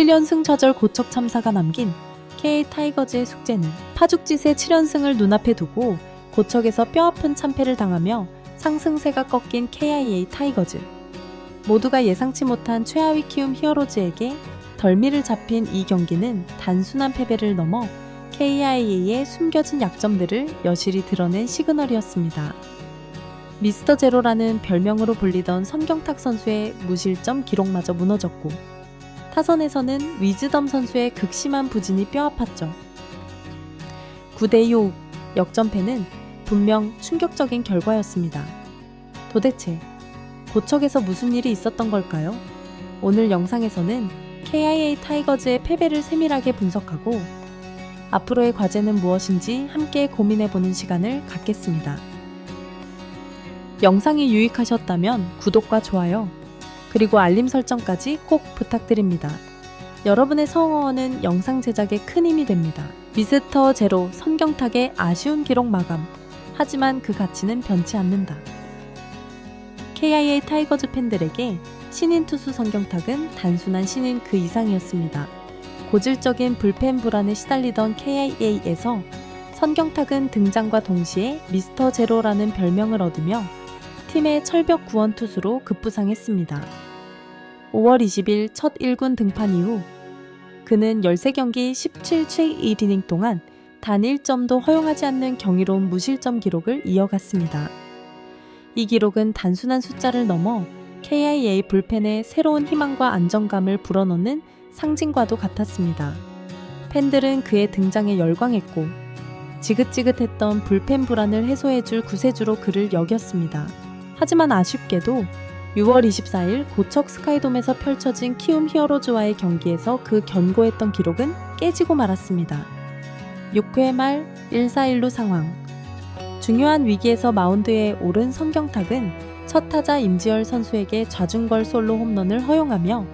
1연승 좌절 고척 참사가 남긴 KA 타이거즈의 숙제는 파죽짓의 7연승을 눈앞에 두고 고척에서 뼈아픈 참패를 당하며 상승세가 꺾인 KIA 타이거즈. 모두가 예상치 못한 최하위 키움 히어로즈에게 덜미를 잡힌 이 경기는 단순한 패배를 넘어 KIA의 숨겨진 약점들을 여실히 드러낸 시그널이었습니다. 미스터 제로라는 별명으로 불리던 선경탁 선수의 무실점 기록마저 무너졌고 타선에서는 위즈덤 선수의 극심한 부진이 뼈아팠죠. 9대6 역전패는 분명 충격적인 결과였습니다. 도대체 고척에서 무슨 일이 있었던 걸까요? 오늘 영상에서는 KIA 타이거즈의 패배를 세밀하게 분석하고 앞으로의 과제는 무엇인지 함께 고민해보는 시간을 갖겠습니다. 영상이 유익하셨다면 구독과 좋아요, 그리고 알림 설정까지 꼭 부탁드립니다. 여러분의 성원은 영상 제작에 큰 힘이 됩니다. 미스터 제로 선경탁의 아쉬운 기록 마감. 하지만 그 가치는 변치 않는다. KIA 타이거즈 팬들에게 신인 투수 선경탁은 단순한 신인 그 이상이었습니다. 고질적인 불펜 불안에 시달리던 KIA에서 선경탁은 등장과 동시에 미스터 제로라는 별명을 얻으며 팀의 철벽 구원 투수로 급부상했습니다. 5월 20일 첫 1군 등판 이후 그는 13경기 17채 1이닝 동안 단 1점도 허용하지 않는 경이로운 무실점 기록을 이어갔습니다. 이 기록은 단순한 숫자를 넘어 KIA 불펜에 새로운 희망과 안정감을 불어넣는 상징과도 같았습니다. 팬들은 그의 등장에 열광했고 지긋지긋했던 불펜 불안을 해소해줄 구세주로 그를 여겼습니다. 하지만 아쉽게도 6월 24일 고척 스카이돔에서 펼쳐진 키움 히어로즈와의 경기에서 그 견고했던 기록은 깨지고 말았습니다. 6회 말 1-4-1루 상황. 중요한 위기에서 마운드에 오른 성경탁은 첫 타자 임지열 선수에게 좌중걸 솔로 홈런을 허용하며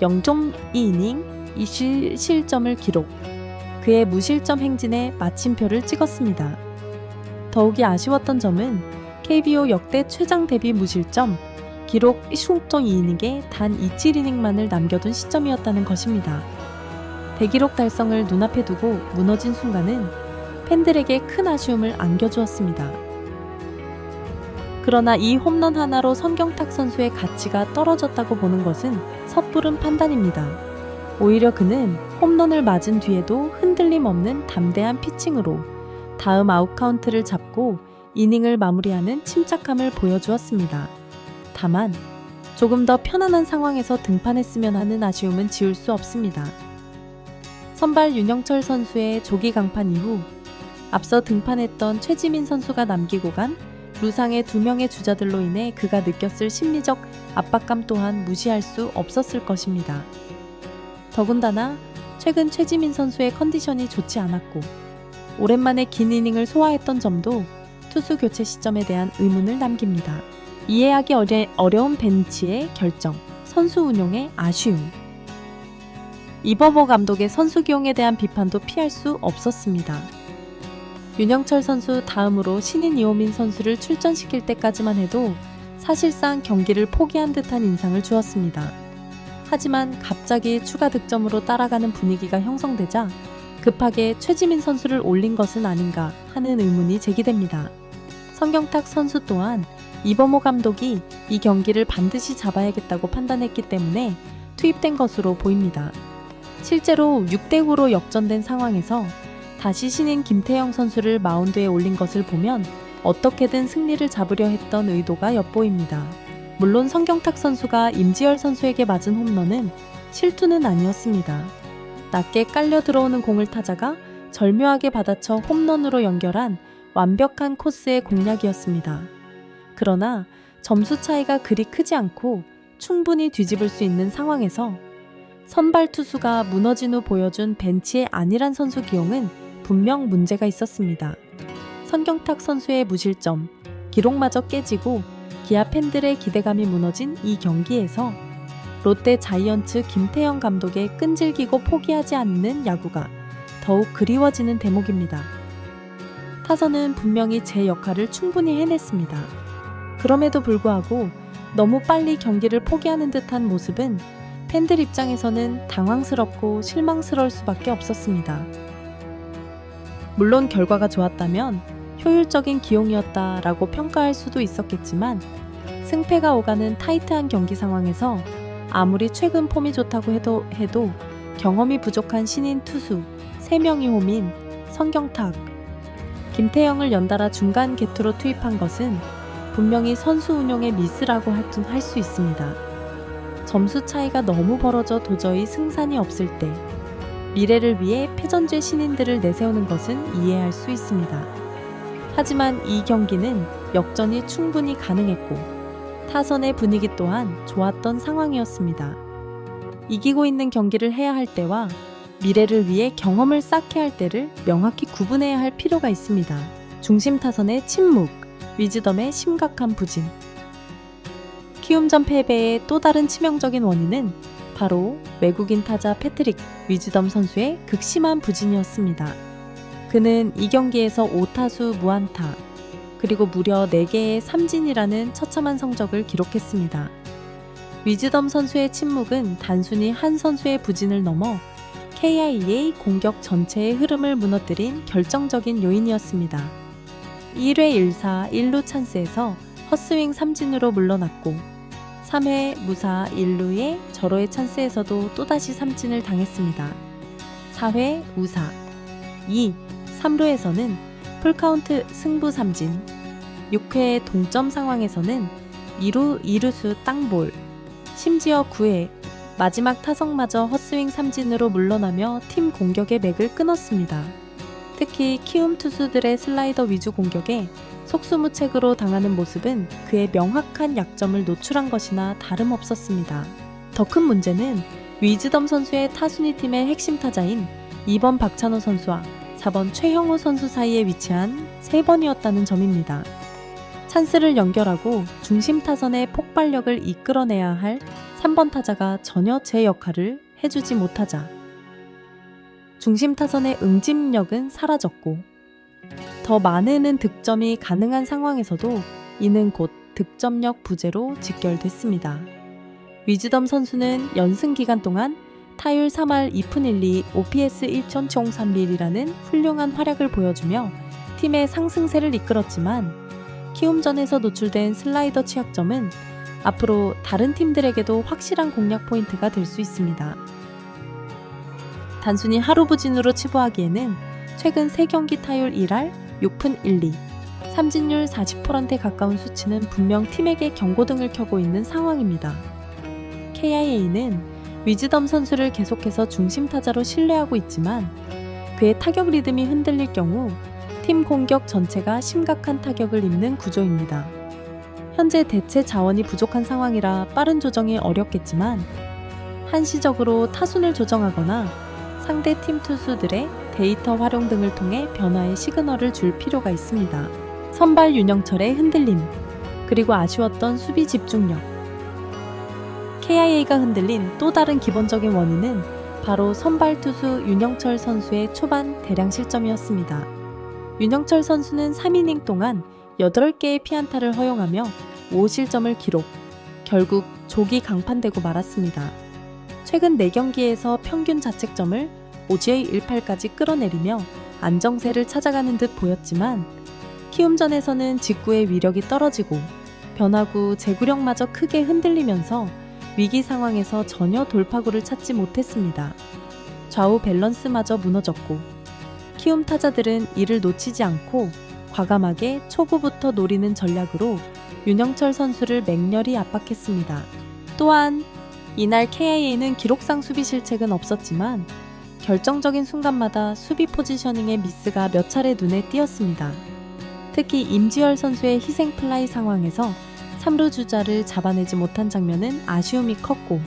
0점 2이닝 2실점을 기록. 그의 무실점 행진에 마침표를 찍었습니다. 더욱이 아쉬웠던 점은 KBO 역대 최장 데뷔 무실점 기록 16.2이닝에 단 27이닝만을 남겨둔 시점이었다는 것입니다. 대기록 달성을 눈앞에 두고 무너진 순간은 팬들에게 큰 아쉬움을 안겨주었습니다. 그러나 이 홈런 하나로 성경탁 선수의 가치가 떨어졌다고 보는 것은 섣부른 판단입니다. 오히려 그는 홈런을 맞은 뒤에도 흔들림 없는 담대한 피칭으로 다음 아웃 카운트를 잡고 이닝을 마무리하는 침착함을 보여주었습니다. 다만 조금 더 편안한 상황에서 등판했으면 하는 아쉬움은 지울 수 없습니다. 선발 윤영철 선수의 조기 강판 이후 앞서 등판했던 최지민 선수가 남기고 간 루상의 두 명의 주자들로 인해 그가 느꼈을 심리적 압박감 또한 무시할 수 없었을 것입니다. 더군다나 최근 최지민 선수의 컨디션이 좋지 않았고 오랜만에 긴 이닝을 소화했던 점도 투수 교체 시점에 대한 의문을 남깁니다. 이해하기 어려, 어려운 벤치의 결정, 선수 운용의 아쉬움. 이버버 감독의 선수 기용에 대한 비판도 피할 수 없었습니다. 윤영철 선수 다음으로 신인 이호민 선수를 출전시킬 때까지만 해도 사실상 경기를 포기한 듯한 인상을 주었습니다. 하지만 갑자기 추가 득점으로 따라가는 분위기가 형성되자 급하게 최지민 선수를 올린 것은 아닌가 하는 의문이 제기됩니다. 성경탁 선수 또한 이범호 감독이 이 경기를 반드시 잡아야겠다고 판단했기 때문에 투입된 것으로 보입니다. 실제로 6대9로 역전된 상황에서 다시 신인 김태형 선수를 마운드에 올린 것을 보면 어떻게든 승리를 잡으려 했던 의도가 엿보입니다. 물론 성경탁 선수가 임지열 선수에게 맞은 홈런은 실투는 아니었습니다. 낮게 깔려 들어오는 공을 타자가 절묘하게 받아쳐 홈런으로 연결한 완벽한 코스의 공략이었습니다. 그러나 점수 차이가 그리 크지 않고 충분히 뒤집을 수 있는 상황에서 선발 투수가 무너진 후 보여준 벤치의 안일한 선수 기용은 분명 문제가 있었습니다. 선경탁 선수의 무실점, 기록마저 깨지고 기아 팬들의 기대감이 무너진 이 경기에서 롯데 자이언츠 김태형 감독의 끈질기고 포기하지 않는 야구가 더욱 그리워지는 대목입니다. 타선은 분명히 제 역할을 충분히 해냈습니다. 그럼에도 불구하고 너무 빨리 경기를 포기하는 듯한 모습은 팬들 입장에서는 당황스럽고 실망스러울 수밖에 없었습니다. 물론 결과가 좋았다면 효율적인 기용이었다라고 평가할 수도 있었겠지만 승패가 오가는 타이트한 경기 상황에서 아무리 최근 폼이 좋다고 해도, 해도 경험이 부족한 신인 투수 3명이 홈인 성경탁, 김태형을 연달아 중간 개투로 투입한 것은 분명히 선수 운용의 미스라고 할수 있습니다. 점수 차이가 너무 벌어져 도저히 승산이 없을 때 미래를 위해 패전제 신인들을 내세우는 것은 이해할 수 있습니다. 하지만 이 경기는 역전이 충분히 가능했고 타선의 분위기 또한 좋았던 상황이었습니다. 이기고 있는 경기를 해야 할 때와 미래를 위해 경험을 쌓게 할 때를 명확히 구분해야 할 필요가 있습니다. 중심 타선의 침묵, 위즈덤의 심각한 부진. 키움전 패배의 또 다른 치명적인 원인은 바로 외국인 타자 패트릭 위즈덤 선수의 극심한 부진이었습니다. 그는 이 경기에서 5타수 무안타, 그리고 무려 4개의 삼진이라는 처참한 성적을 기록했습니다. 위즈덤 선수의 침묵은 단순히 한 선수의 부진을 넘어 KIA 공격 전체의 흐름을 무너뜨린 결정적인 요인이었습니다. 1회 1사 1루 찬스에서 헛스윙 삼진으로 물러났고 3회 무사 1루의 절호의 찬스에서도 또다시 삼진을 당했습니다. 4회 우사 2, 3루에서는 풀카운트 승부 삼진 6회 동점 상황에서는 2루 2루수 땅볼 심지어 9회 마지막 타석마저 헛스윙 삼진으로 물러나며 팀 공격의 맥을 끊었습니다. 특히 키움 투수들의 슬라이더 위주 공격에 속수무책으로 당하는 모습은 그의 명확한 약점을 노출한 것이나 다름없었습니다. 더 큰 문제는 위즈덤 선수의 타순이 팀의 핵심 타자인 2번 박찬호 선수와 4번 최형우 선수 사이에 위치한 3번이었다는 점입니다. 찬스를 연결하고 중심 타선의 폭발력을 이끌어내야 할 3번 타자가 전혀 제 역할을 해주지 못하자 중심 타선의 응집력은 사라졌고 더 많은 득점이 가능한 상황에서도 이는 곧 득점력 부재로 직결됐습니다. 위즈덤 선수는 연승 기간 동안 타율 3할 2푼 1리 OPS 1천 총 3밀이라는 훌륭한 활약을 보여주며 팀의 상승세를 이끌었지만 키움전에서 노출된 슬라이더 취약점은 앞으로 다른 팀들에게도 확실한 공략 포인트가 될 수 있습니다. 단순히 하루 부진으로 치부하기에는 최근 3경기 타율 1할 6푼 1리, 삼진율 40%에 가까운 수치는 분명 팀에게 경고등을 켜고 있는 상황입니다. KIA는 위즈덤 선수를 계속해서 중심 타자로 신뢰하고 있지만 그의 타격 리듬이 흔들릴 경우 팀 공격 전체가 심각한 타격을 입는 구조입니다. 현재 대체 자원이 부족한 상황이라 빠른 조정이 어렵겠지만 한시적으로 타순을 조정하거나 상대 팀 투수들의 데이터 활용 등을 통해 변화의 시그널을 줄 필요가 있습니다. 선발 윤영철의 흔들림, 그리고 아쉬웠던 수비 집중력. KIA가 흔들린 또 다른 기본적인 원인은 바로 선발 투수 윤영철 선수의 초반 대량 실점이었습니다. 윤영철 선수는 3이닝 동안 8개의 피안타를 허용하며 5실점을 기록, 결국 조기 강판되고 말았습니다. 최근 4경기에서 평균 자책점을 5j 18까지 끌어내리며 안정세를 찾아가는 듯 보였지만 키움전에서는 직구의 위력이 떨어지고 변화구 제구력마저 크게 흔들리면서 위기 상황에서 전혀 돌파구를 찾지 못했습니다. 좌우 밸런스마저 무너졌고 키움 타자들은 이를 놓치지 않고 과감하게 초구부터 노리는 전략으로 윤영철 선수를 맹렬히 압박했습니다. 또한 이날 KIA는 기록상 수비 실책은 없었지만 결정적인 순간마다 수비 포지셔닝의 미스가 몇 차례 눈에 띄었습니다. 특히 임지열 선수의 희생 플라이 상황에서 3루 주자를 잡아내지 못한 장면은 아쉬움이 컸고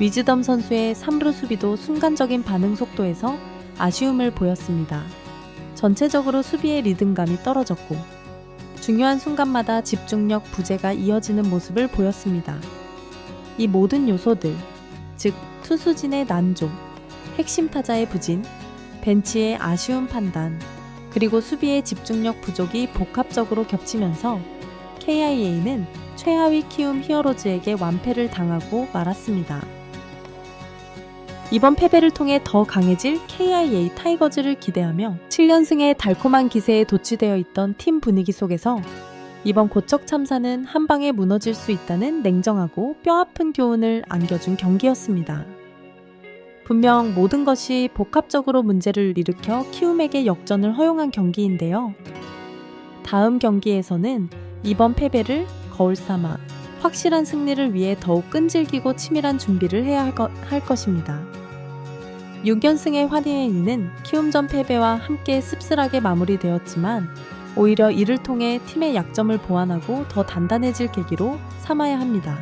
위즈덤 선수의 3루 수비도 순간적인 반응 속도에서 아쉬움을 보였습니다. 전체적으로 수비의 리듬감이 떨어졌고 중요한 순간마다 집중력 부재가 이어지는 모습을 보였습니다. 이 모든 요소들, 즉 투수진의 난조, 핵심 타자의 부진, 벤치의 아쉬운 판단, 그리고 수비의 집중력 부족이 복합적으로 겹치면서 KIA는 최하위 키움 히어로즈에게 완패를 당하고 말았습니다. 이번 패배를 통해 더 강해질 KIA 타이거즈를 기대하며 7연승의 달콤한 기세에 도취되어 있던 팀 분위기 속에서 이번 고척 참사는 한 방에 무너질 수 있다는 냉정하고 뼈아픈 교훈을 안겨준 경기였습니다. 분명 모든 것이 복합적으로 문제를 일으켜 키움에게 역전을 허용한 경기인데요. 다음 경기에서는 이번 패배를 거울 삼아 확실한 승리를 위해 더욱 끈질기고 치밀한 준비를 해야 할, 것, 할 것입니다. 6연승의 화리엔이는 키움전 패배와 함께 씁쓸하게 마무리되었지만 오히려 이를 통해 팀의 약점을 보완하고 더 단단해질 계기로 삼아야 합니다.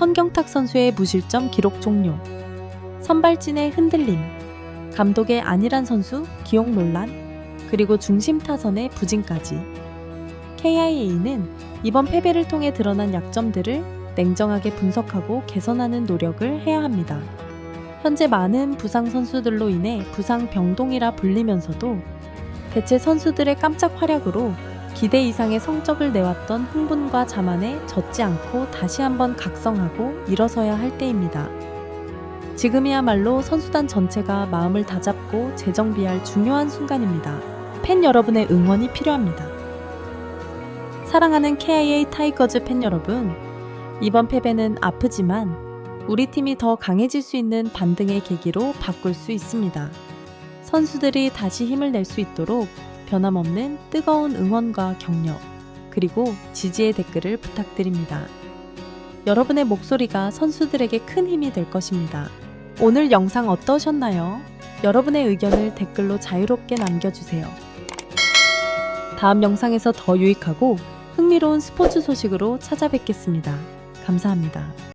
선경탁 선수의 무실점 기록 종료. 선발진의 흔들림. 감독의 안일한 선수 기록 논란. 그리고 중심 타선의 부진까지. KIA는 이번 패배를 통해 드러난 약점들을 냉정하게 분석하고 개선하는 노력을 해야 합니다. 현재 많은 부상 선수들로 인해 부상 병동이라 불리면서도 대체 선수들의 깜짝 활약으로 기대 이상의 성적을 내왔던 흥분과 자만에 젖지 않고 다시 한번 각성하고 일어서야 할 때입니다. 지금이야말로 선수단 전체가 마음을 다잡고 재정비할 중요한 순간입니다. 팬 여러분의 응원이 필요합니다. 사랑하는 KIA 타이거즈 팬 여러분, 이번 패배는 아프지만 우리 팀이 더 강해질 수 있는 반등의 계기로 바꿀 수 있습니다. 선수들이 다시 힘을 낼 수 있도록 변함없는 뜨거운 응원과 격려, 그리고 지지의 댓글을 부탁드립니다. 여러분의 목소리가 선수들에게 큰 힘이 될 것입니다. 오늘 영상 어떠셨나요? 여러분의 의견을 댓글로 자유롭게 남겨주세요. 다음 영상에서 더 유익하고 흥미로운 스포츠 소식으로 찾아뵙겠습니다. 감사합니다.